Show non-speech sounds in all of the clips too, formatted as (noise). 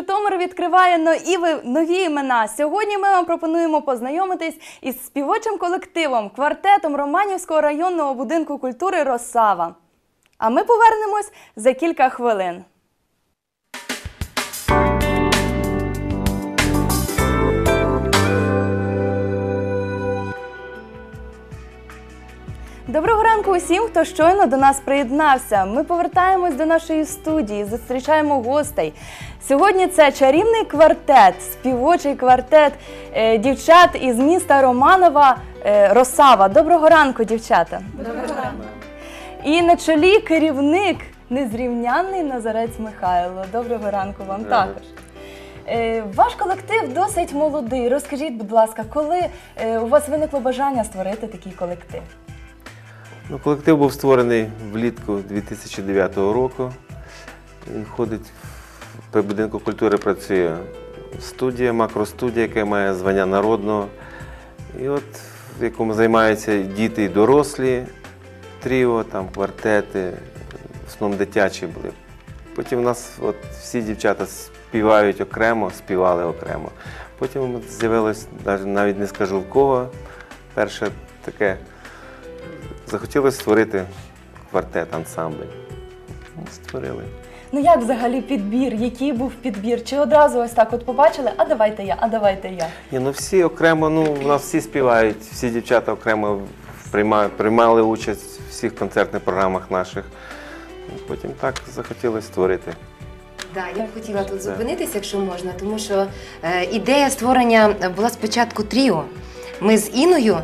Житомир відкриває нові, нові імена. Сьогодні ми вам пропонуємо познайомитись із співочим колективом, квартетом Романівського районного будинку культури Росава. А ми повернемось за кілька хвилин. Доброго ранку усім, хто щойно до нас приєднався. Ми повертаємось до нашої студії, зустрічаємо гостей. Сьогодні це чарівний квартет, співочий квартет е, дівчат із міста Романова е, Росава. Доброго ранку, дівчата. Доброго ранку. І на чолі керівник незрівнянний Назарець Михайло. Доброго ранку вам також. Е, Ваш колектив досить молодий. Розкажіть, будь ласка, коли е, у вас виникло бажання створити такий колектив? Ну, колектив був створений влітку 2009 року. Він ходить при будинку культури працює студія, макростудія, яка має звання народного. І от в якому займаються діти і дорослі, тріо, там, квартети, в основному дитячі були. Потім у нас от, всі дівчата співають окремо, співали окремо. Потім от з'явилось, навіть не скажу в кого, перше таке захотілося створити квартет, ансамбль. Ну, Створили. Ну як взагалі підбір? Який був підбір? Чи одразу ось так от побачили, а давайте я, а давайте я. Ні, ну всі окремо, ну у нас всі співають, всі дівчата окремо приймають, приймали участь в всіх концертних програмах наших. Ну, Потім так захотілося створити. Да, я б хотіла тут зупинитися, якщо можна, тому що е, ідея створення була спочатку тріо. Ми з Іною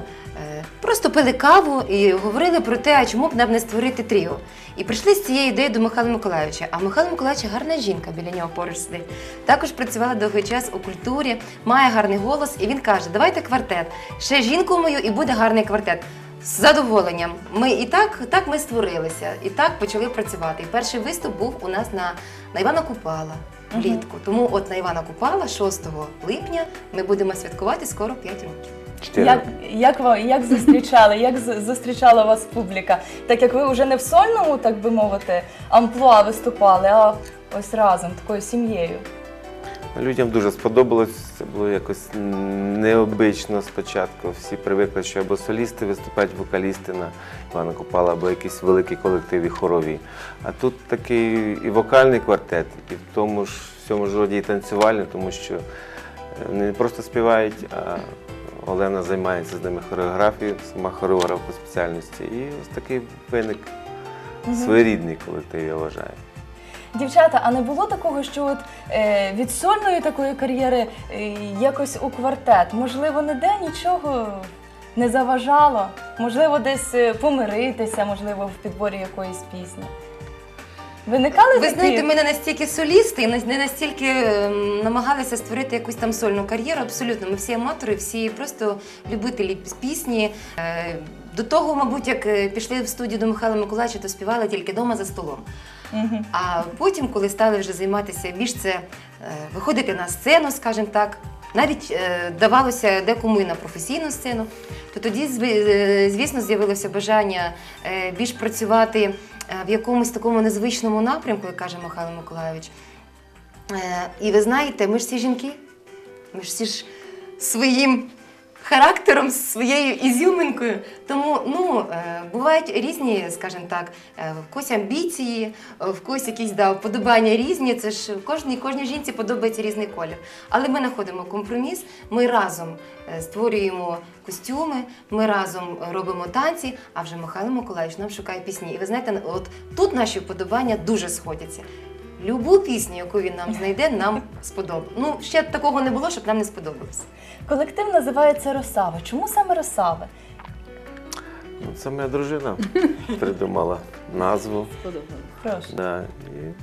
просто пили каву і говорили про те, а чому б нам не створити тріо. І прийшли з цією ідеєю до Михайла Миколайовича. А Михайло Миколайович гарна жінка біля нього поруч сидить. Також працювала довгий час у культурі, має гарний голос, і він каже: давайте квартет. Ще жінку мою і буде гарний квартет. З задоволенням. Ми і так, так ми створилися, і так почали працювати. І перший виступ був у нас на, на Івана Купала влітку. Тому от на Івана Купала, 6 липня, ми будемо святкувати скоро 5 років. Чотири. Як, як, ви, як зустрічали, як з- зустрічала вас публіка? Так як ви вже не в сольному, так би мовити, амплуа виступали, а ось разом, такою сім'єю. Людям дуже сподобалось, це було якось необично спочатку. Всі привикли, що або солісти виступають, вокалісти на Івана Купала, або якийсь великий колектив і хорові. А тут такий і вокальний квартет, і в тому ж в цьому ж роді і танцювальний, тому що е, не просто співають, а Олена займається з ними хореографією, сама хореограф по спеціальності. І ось такий виник своєрідний колектив, я вважаю. Дівчата, а не було такого, що от е, від сольної такої кар'єри е, якось у квартет, можливо, ніде нічого не заважало, можливо, десь е, помиритися, можливо, в підборі якоїсь пісні. Виникали Ви такі? знаєте, ми не настільки солісти, і не настільки ем, намагалися створити якусь там сольну кар'єру. Абсолютно, ми всі аматори, всі просто любителі пісні. Е, До того, мабуть, як е, пішли в студію до Михайла Миколаївича, то співали тільки вдома за столом. Мгм. А потім, коли стали вже займатися більш це е, виходити на сцену, скажімо так, навіть е, давалося декому і на професійну сцену, то тоді, зв- е, звісно, з'явилося бажання е, більш працювати в якомусь такому незвичному напрямку, як каже Михайло Миколайович. Е, І ви знаєте, ми ж всі жінки, ми ж всі ж своїм характером, з своєю ізюминкою. Тому ну, е, бувають різні, скажімо так, е, в когось амбіції, в когось якісь да, вподобання різні. Це ж кожній, кожній жінці подобається різний колір. Але ми знаходимо компроміс, ми разом е, створюємо костюми, ми разом робимо танці, а вже Михайло Миколаївич нам шукає пісні. І ви знаєте, от тут наші вподобання дуже сходяться. Любу пісню, яку він нам знайде, нам сподобається. Ну, ще такого не було, щоб нам не сподобалось. Колектив називається Росава. Чому саме Росави? Ну, це моя дружина придумала назву. Сподобалось. Прошу. Да. І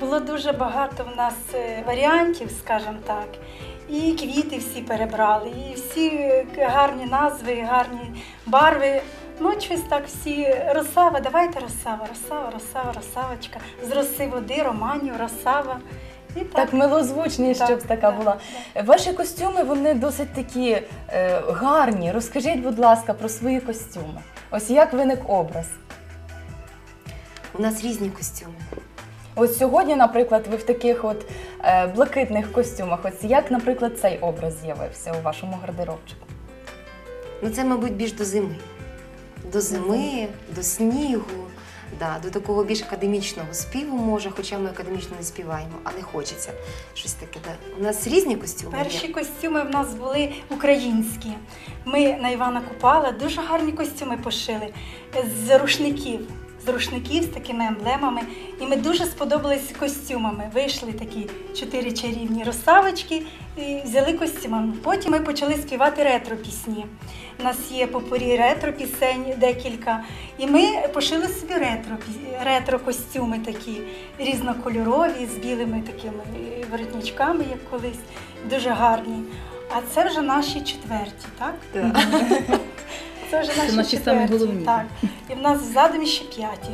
Було дуже багато в нас е, варіантів, скажімо так. І квіти всі перебрали, і всі е, гарні назви, гарні барви. Ну, щось так всі Росава, давайте Росава, Росава, Росава, Росавочка. З роси води, романів, Росава. І так. Так милозвучність, Так, щоб така так, була. Ваші костюми вони досить такі е, гарні. Розкажіть, будь ласка, про свої костюми. Ось як виник образ. У нас різні костюми. Ось сьогодні, наприклад, ви в таких от е, блакитних костюмах. Ось як, наприклад, цей образ з'явився у вашому гардеробчику? Ну, це, мабуть, більш до зими. До зими, до снігу, да, до такого більш академічного співу може, хоча ми академічно не співаємо, але хочеться щось таке. Да. У нас різні костюми. є. Перші костюми в нас були українські. Ми на Івана Купала дуже гарні костюми пошили з рушників. З рушників з такими емблемами. І ми дуже сподобались костюмами. Вийшли такі чотири чарівні розсавочки і взяли костюмами. Потім ми почали співати ретро-пісні. У нас є попорі ретро-пісень декілька. І ми пошили собі ретро, ретро-костюми такі різнокольорові, з білими такими е, воротничками, як колись, дуже гарні. А це вже наші четверті, так? Так. (laughs) Це вже наші, наші четверті, самі головні. Так. І в нас в задумі ще п'яті.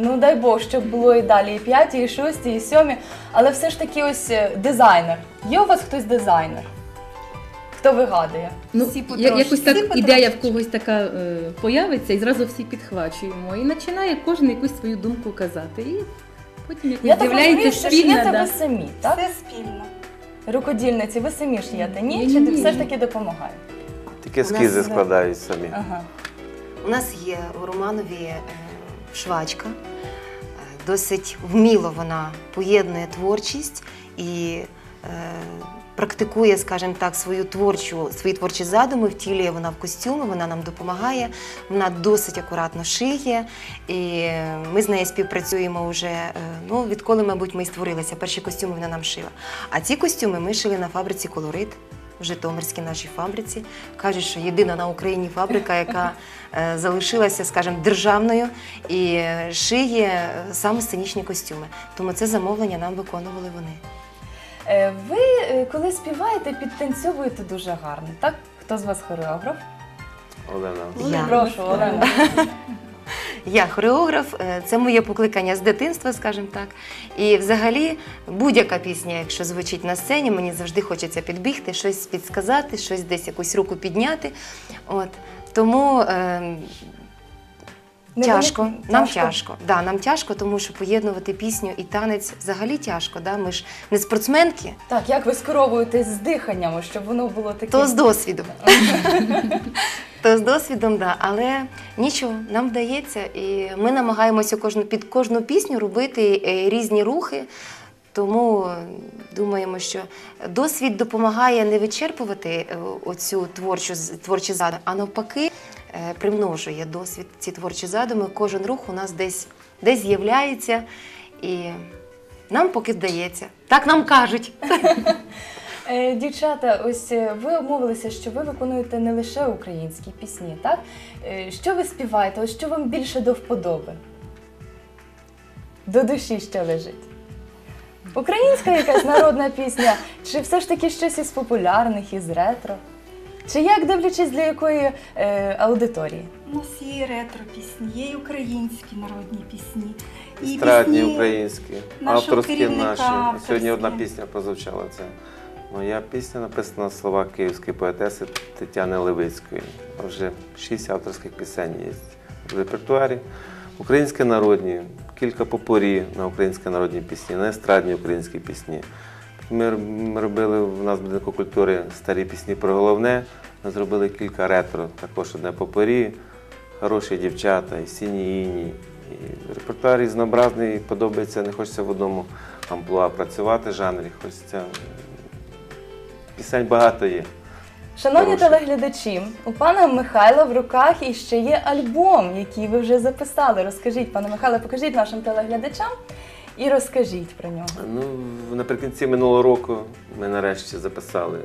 Ну дай Бог, щоб було і далі, і п'яті, і шості, і сьомі. Але все ж таки, ось е, дизайнер. Є у вас хтось дизайнер? Хто вигадує? Ну, Всі я- потрошки. якось так Всі потрошки. ідея в когось така е, появиться, і зразу всі підхвачуємо. І починає кожен якусь свою думку казати. І потім якось Я так розумію, з'являється що спільна. шиєте Да. ви самі, так? Все спільно. Рукодільниці, ви самі шиєте? Ні? Ні, Чи ні, ні. все ж таки допомагає? Тільки ескізи складають самі. Ага. У нас є у Романові е, швачка. Е, Досить вміло вона поєднує творчість і е, практикує, скажімо так, свою творчу, свої творчі задуми, втілює вона в костюми, вона нам допомагає, вона досить акуратно шиє. І ми з нею співпрацюємо вже е, ну, відколи, мабуть, ми і створилися. Перші костюми вона нам шила. А ці костюми ми шили на фабриці Колорит. В Житомирській нашій фабриці кажуть, що єдина на Україні фабрика, яка е, залишилася, скажімо, державною і шиє саме сценічні костюми. Тому це замовлення нам виконували вони. Е, Ви е, коли співаєте, підтанцьовуєте дуже гарно, так? Хто з вас хореограф? Олена. Я. Прошу, Олена. (laughs) Я хореограф, е, це моє покликання з дитинства, скажімо так. І взагалі будь-яка пісня, якщо звучить на сцені, мені завжди хочеться підбігти, щось підсказати, щось десь якусь руку підняти. От. Тому е, тяжко, нам тяжко? тяжко. Да, нам тяжко, тому що поєднувати пісню і танець взагалі тяжко. Да? Ми ж не спортсменки, Так, як ви скеровуєтесь з диханням, щоб воно було таке. то з досвідом. (laughs) То з досвідом, да. але нічого, нам вдається, і ми намагаємося кожну, під кожну пісню робити е, різні рухи. Тому думаємо, що досвід допомагає не вичерпувати е, оцю творчу творчі задуми, а навпаки примножує досвід ці творчі задуми. Кожен рух у нас десь, десь з'являється, і нам поки вдається. Так нам кажуть. (laughs) Е, Дівчата, ось е, ви обмовилися, що ви виконуєте не лише українські пісні, так? Е, Що ви співаєте? Ось що вам більше до вподоби? До душі що лежить? Українська якась народна пісня, чи все ж таки щось із популярних, із ретро? Чи як дивлячись для якої е, аудиторії? У нас є ретро-пісні, є і українські народні пісні. І Естрадні пісні українські, нашого авторські керівника, наші. авторські. Сьогодні одна пісня прозвучала. Це моя пісня, написана на слова київської поетеси Тетяни Левицької. Вже шість авторських пісень є в репертуарі. Українські народні, кілька попорі на українські народні пісні, на естрадні українські пісні. Ми, ми робили в нас в будинку культури старі пісні про головне. Ми зробили кілька ретро, також одне попорі, хороші дівчата, і сіні іні. І репертуар різнообразний, подобається, не хочеться в одному амплуа працювати жанрі, хочеться. Пісень багато є. Шановні Хороше. телеглядачі, у пана Михайла в руках іще є альбом, який ви вже записали. Розкажіть, пане Михайле, покажіть нашим телеглядачам і розкажіть про нього. Ну, наприкінці минулого року ми нарешті записали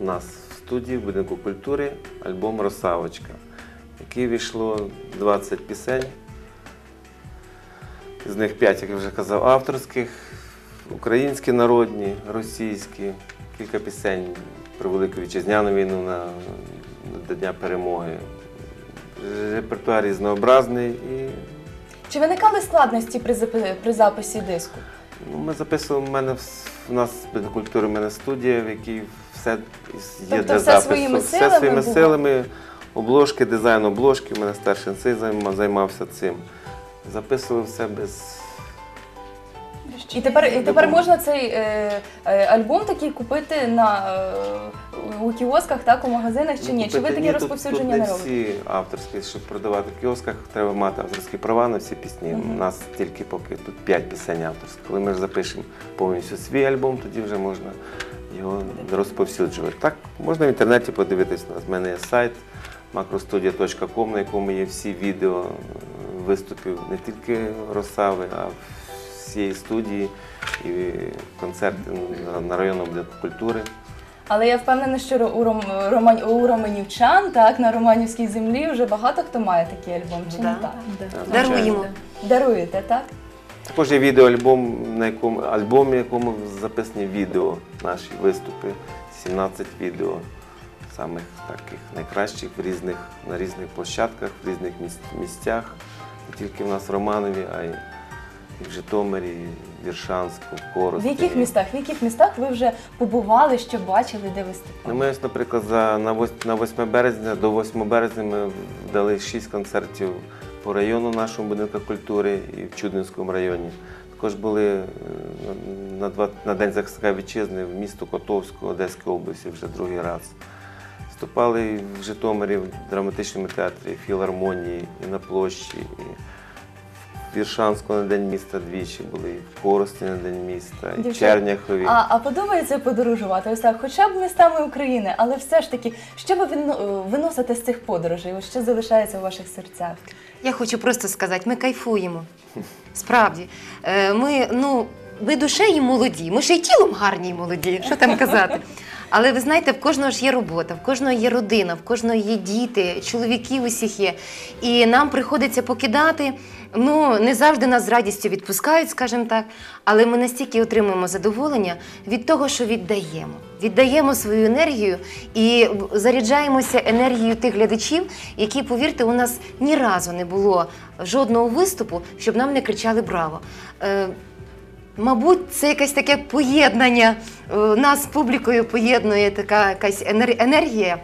у нас в студії в будинку культури альбом Росавочка, в який війшло 20 пісень. З них 5, як я вже казав, авторських, українські народні, російські, кілька пісень про Велику Вітчизняну війну на, до Дня перемоги. Репертуар різнообразний і Чи виникали складності при, запи- при записі диску? Ну, ми записуємо в мене в, в нас культури, в мене студія, в якій все є Тобто для все запису. своїми все силами своїми було? силами. Обложки, дизайн обложки. У мене старший син займа- займався цим. Записували все без. І тепер, і тепер можна цей е, е, альбом такий купити на, е, у кіосках, так, у магазинах чи ні? Чи ви тут- розповсюдження тут не робите? всі авторські, щоб продавати в кіосках, треба мати авторські права на всі пісні. Мгм. У нас тільки поки тут 5 пісень авторських. Коли ми ж запишемо повністю свій альбом, тоді вже можна його розповсюджувати. Так, можна в інтернеті подивитись. У нас в мене є сайт macrostudia.com, на якому є всі відео виступів не тільки Росави, а всієї студії і концерти на- на районному будинку культури. Але я впевнена, що у, ром, роман, у романівчан, так, на Романівській землі вже багато хто має такий альбом, чи не так? Да. Даруємо. Даруєте, так? Також є відеоальбом, на якому альбом, в якому записані відео, наші виступи, 17 відео, самих таких найкращих в різних, на різних площадках, в різних місцях. Не тільки в нас в Романові, а й і в Житомирі, і в Віршанську, в Корості. В яких містах? В яких містах ви вже побували, що бачили, де виступали? Ну, ми, ось, наприклад, за, на, вось- на 8 березня, до 8 березня ми дали 6 концертів по району нашому будинку культури і в Чуднинському районі. Також були е, на, на, два, на День захисника вітчизни в місто Котовську, Одеської області вже другий раз. Виступали і в Житомирі, в драматичному театрі, філармонії, і на площі, і Віршанську на День міста двічі були, і в Корості на День міста, і в Черняхові. А, а подобається подорожувати? Ось так, хоча б містами України, але все ж таки, що ви вино- виносите з цих подорожей? Ось що залишається у ваших серцях? Я хочу просто сказати, ми кайфуємо. Справді. Е, Ми, ну, ми душею молоді, ми ще й тілом гарні і молоді, що там казати. Але ви знаєте, в кожного ж є робота, в кожного є родина, в кожного є діти, чоловіків усіх є. І нам приходиться покидати. Ну, не завжди нас з радістю відпускають, скажімо так, але ми настільки отримуємо задоволення від того, що віддаємо. Віддаємо свою енергію і заряджаємося енергією тих глядачів, які, повірте, у нас ні разу не було жодного виступу, щоб нам не кричали Браво! Е, Мабуть, це якесь таке поєднання е, нас з публікою поєднує така якась енергія,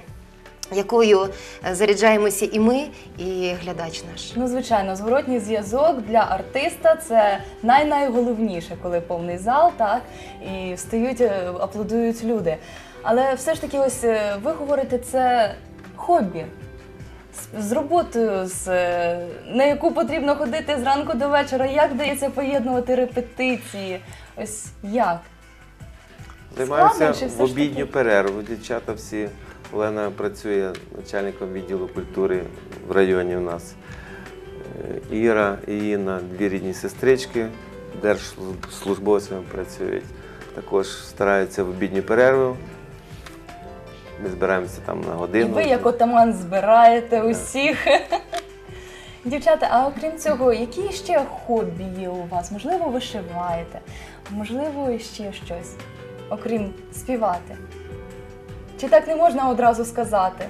якою е, заряджаємося і ми, і глядач наш. Ну, звичайно, зворотній зв'язок для артиста це най-найголовніше, коли повний зал, так, і встають, е, аплодують люди. Але все ж таки, ось е, ви говорите, це хобі. З- роботою, з, на яку потрібно ходити зранку до вечора, як вдається поєднувати репетиції, Ось як? Займаюся в обідню перерву. Дівчата всі. Олена працює начальником відділу культури в районі у нас. Е, Іра і Інна, дві рідні сестрички, держслужбовцями працюють. Також стараються в обідню перерву. Ми збираємося там на І годину. ви, як отаман, збираєте усіх. (laughs) Дівчата, а окрім цього, які ще хобі є у вас? Можливо, вишиваєте, можливо, ще щось, окрім співати. Чи так не можна одразу сказати?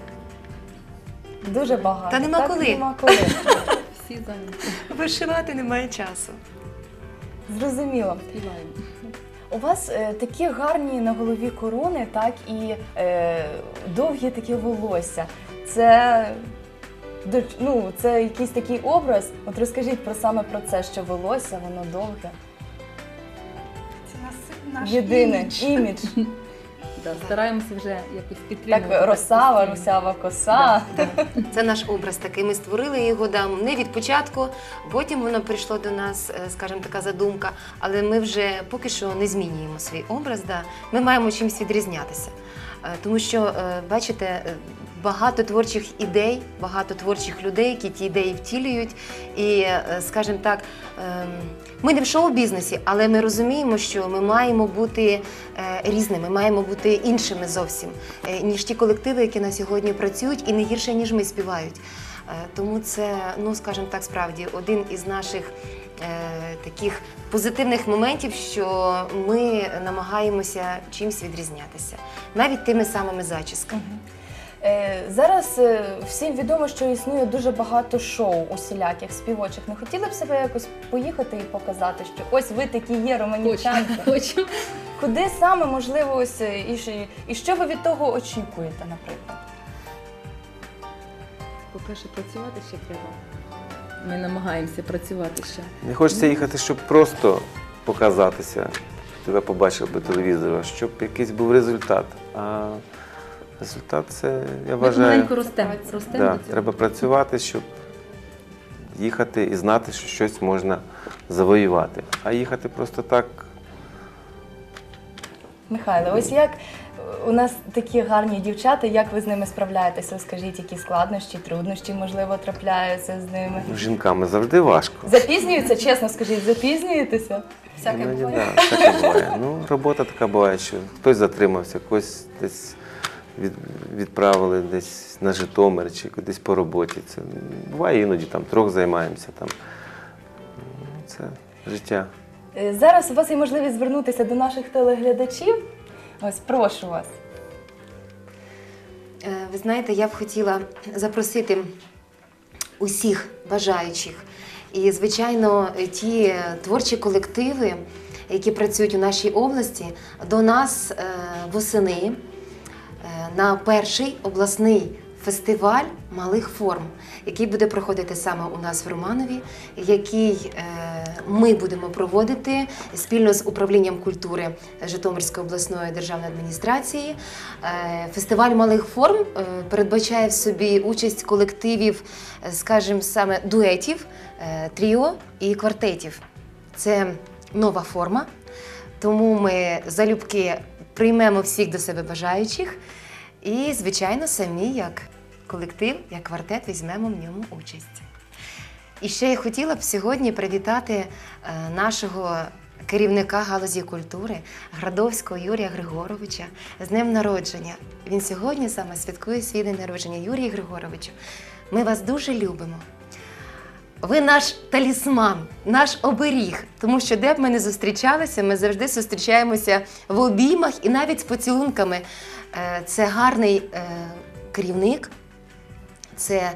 Дуже багато. Та нема так коли. Нема коли. (laughs) Всі зайняті. Вишивати немає часу. Зрозуміло. Співаємо. У вас е, такі гарні на голові корони, так і е, довгі такі волосся. Це, до- ну, це якийсь такий образ. От розкажіть про саме про це, що волосся, воно довге. Це наш, наш Єдине імідж. імідж. (laughs) Да, стараємося вже якось підтримувати. Так, росава, русява коса. Це наш образ такий. Ми створили його да, не від початку, потім воно прийшло до нас, е, скажімо, така задумка. Але ми вже поки що не змінюємо свій образ. Да. Ми маємо чимось відрізнятися. Е, Тому що, е, бачите, багато творчих ідей, багато творчих людей, які ті ідеї втілюють. І, скажімо так, ем, ми не в шоу-бізнесі, але ми розуміємо, що ми маємо бути е, різними, маємо бути іншими зовсім, е, ніж ті колективи, які на сьогодні працюють, і не гірше, ніж ми співають. Е, Тому це, ну скажімо так, справді один із наших таких позитивних моментів, що ми намагаємося чимось відрізнятися, навіть тими самими зачісками. Зараз е, всім відомо, що існує дуже багато шоу усіляких співочих. Не хотіли б себе якось поїхати і показати, що ось ви такі є Хочемо. романівчанки. Хочемо. Куди саме можливо ось е, і, і що ви від того очікуєте, наприклад? По-перше, працювати ще треба. Ми намагаємося працювати ще. Не хочеться їхати, щоб просто показатися. Тебе побачив по телевізору, щоб якийсь був результат. А результат це, я вважаю, маленько ростемо. ростемо да, до цього. треба працювати, щоб їхати і знати, що щось можна завоювати. А їхати просто так. Михайло, ось як у нас такі гарні дівчата, як ви з ними справляєтеся? Скажіть, які складнощі, труднощі, можливо, трапляються з ними? ну, Жінками завжди важко. Запізнюються, чесно скажіть, запізнюєтеся? Всяке буває. да, всяке буває. Ну, робота така буває, що хтось затримався, когось десь від, відправили десь на Житомир чи кудись по роботі. Це буває іноді там трьох займаємося. Там. Це життя. Е, Зараз у вас є можливість звернутися до наших телеглядачів. Ось прошу вас. Е, Ви знаєте, я б хотіла запросити усіх бажаючих. І, звичайно, ті творчі колективи, які працюють у нашій області, до нас е, восени на перший обласний фестиваль малих форм, який буде проходити саме у нас в Романові, який е, ми будемо проводити спільно з управлінням культури Житомирської обласної державної адміністрації. Е, Фестиваль малих форм е, передбачає в собі участь колективів, е, скажімо, саме дуетів, е, тріо і квартетів. Це нова форма, тому ми залюбки приймемо всіх до себе бажаючих. І, звичайно, самі як колектив, як квартет візьмемо в ньому участь. І ще я хотіла б сьогодні привітати е, нашого керівника галузі культури Градовського Юрія Григоровича з днем народження. Він сьогодні саме святкує свій день народження. Юрій Григоровичу, ми вас дуже любимо. Ви наш талісман, наш оберіг, тому що де б ми не зустрічалися, ми завжди зустрічаємося в обіймах і навіть з поцілунками. Е, Це гарний е, керівник, це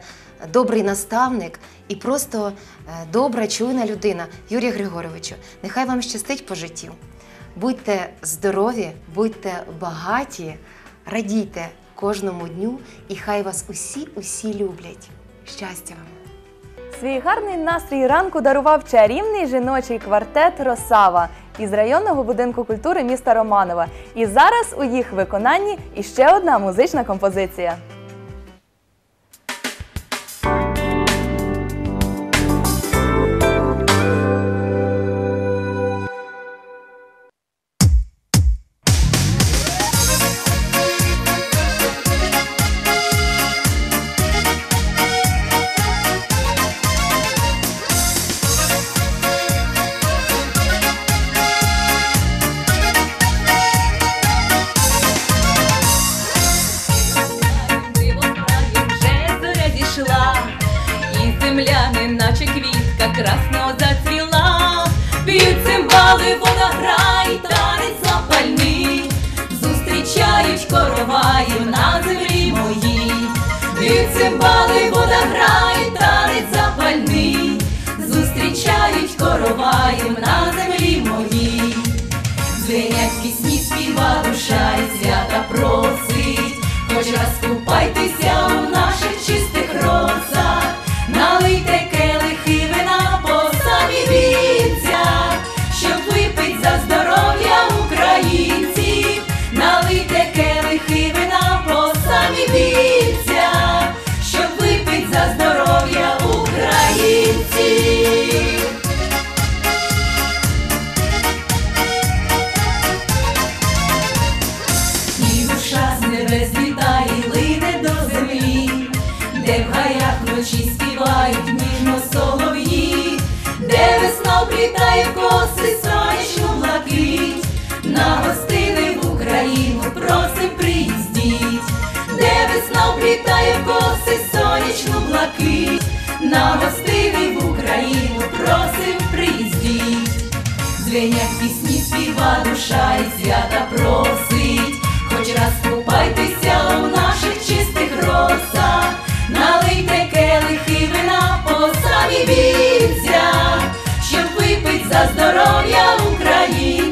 добрий наставник і просто е, добра, чуйна людина. Юрій Григоровичу, нехай вам щастить по життю. Будьте здорові, будьте багаті, радійте кожному дню, і хай вас усі усі люблять. Щастя вам! Свій гарний настрій ранку дарував чарівний жіночий квартет Росава із районного будинку культури міста Романова. І зараз у їх виконанні іще одна музична композиція. П'ють цимбали, вода грає, танець запальний, зустрічають короваєм на землі моїй. Звинять пісні співа душа і свята просить, хоч раз купайтеся у наших де в гаях вночі співають ніжно солов'ї, де весна вплітає коси сонячну блакить, на гостини в Україну просим приїздіть, де весна вплітає коси сонячну блакить, на гостини в Україну просим приїздіть. Звенять пісні співа душа і свята просить, хоч раз купайтеся у наших чистих росах, налийте келихи вина по самі бійця, щоб випить за здоров'я українців,